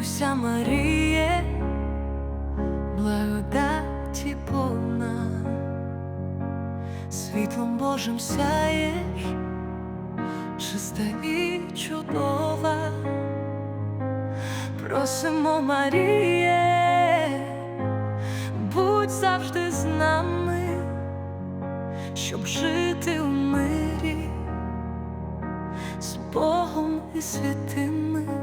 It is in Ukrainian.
Радуйся, Маріє, благодаті повна, світлом Божим сяєш, чиста і чудова, просимо, Маріє, будь завжди з нами, щоб жити в мирі з Богом і святими.